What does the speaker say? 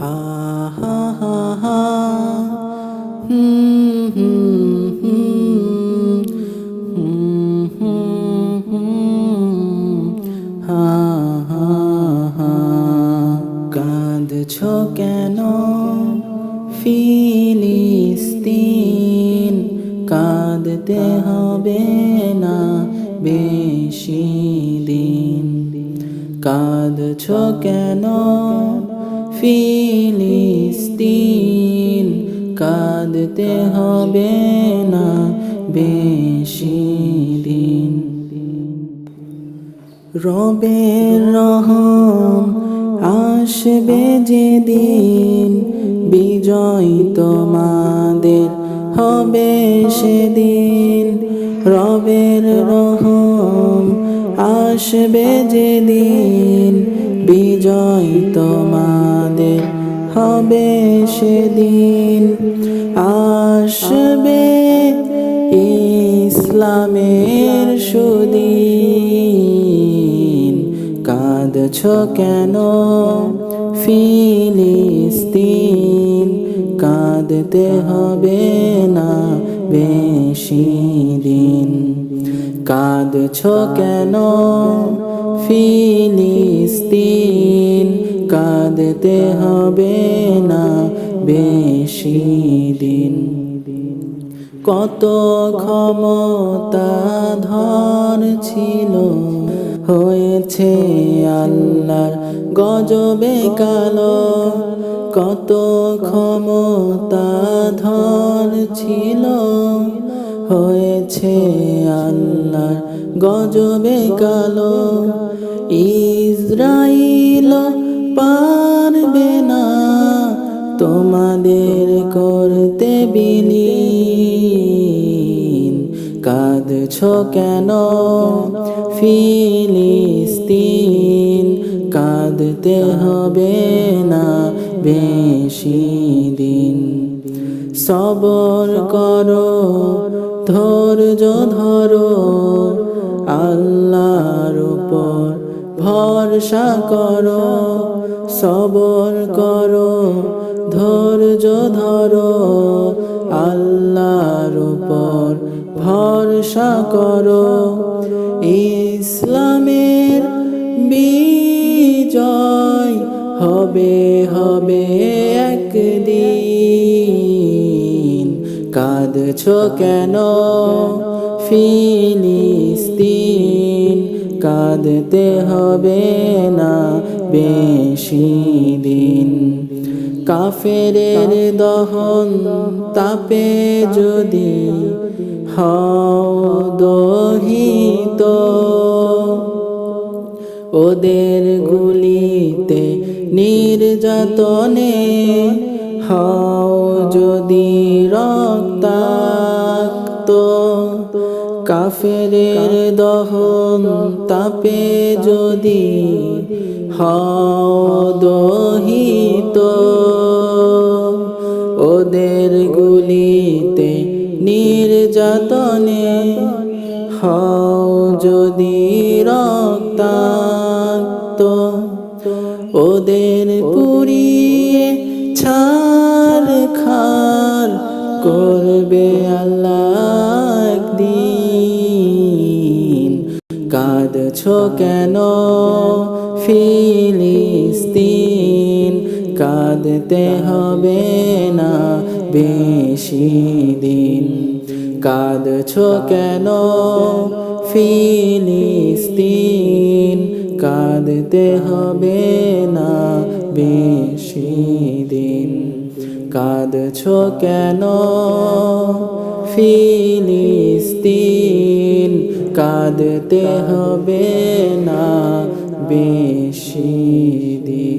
হা হা হা হা হুম হুম হুম হুম হুম হা হা হা কাঁদছ কেন? ফিলিস্তিন কাঁদতে হবে না বেশি দিন। কাঁদছ কেন? ফিলিস্তিন কাঁদতে হবে না বেশি দিন। রবের রহম আসবে যেদিন, বিজয় তোমাদের হবে সেদিন। রবের রহম আসবে যেদিন বিজয় তোমাদের হবে সেদিন। আসবে ইসলামের সুদিন। কাঁদছ কেন ফিলিস্তিন? কাঁদতে হবে না বেশি দিন। কাঁদছ কেন? ফিলিস্তিন কাঁদতে হবে না বেশি দিন। কত ক্ষমতা ধর ছিল, হয়েছে আল্লাহর গজবে কালো। কত ক্ষমতা ধর ছিল হয়েছে আল্লাহর গজবে কালো। ইসরাইল পারবে না তোমাদের করতে বিলীন। কাঁদছ কেন ফিলিস্তিন? কাঁদতে হবে না বেশি দিন। সবর করো ধৈর্য ধরো, আল্লাহর উপর ভরসা করো, সবর করো, ধৈর্য ধরো, আল্লাহর উপর ভরসা করো। ইসলামের বিজয় হবে হবে একদিন কাঁদছ কেন? ফিলিস্তিন কাঁদতে হবে না বেশি দিন। কাফেরের দহন তাপে যদি হও দহিত। ওদের গুলিতে নির্যাতনে হও যদি রক্তাক্ত কাফেরের দহন তাপে যদি হও দহিত ওদের গুলিতে নির্যাতনে হও যদি রক্তাক্ত, ওদের পুরিয়ে করবে আল্লাহ একদিন। কাঁদছ কেন ফিলিস্তিন? কাঁদতে হবে না বেশি দিন। কাঁদছ কেন ফিলিস্তিন? কাঁদতে হবে না বেশি দিন। কাঁদছ কেন? ফিলিস্তিন কাঁদতে হবে না বেশি দিন।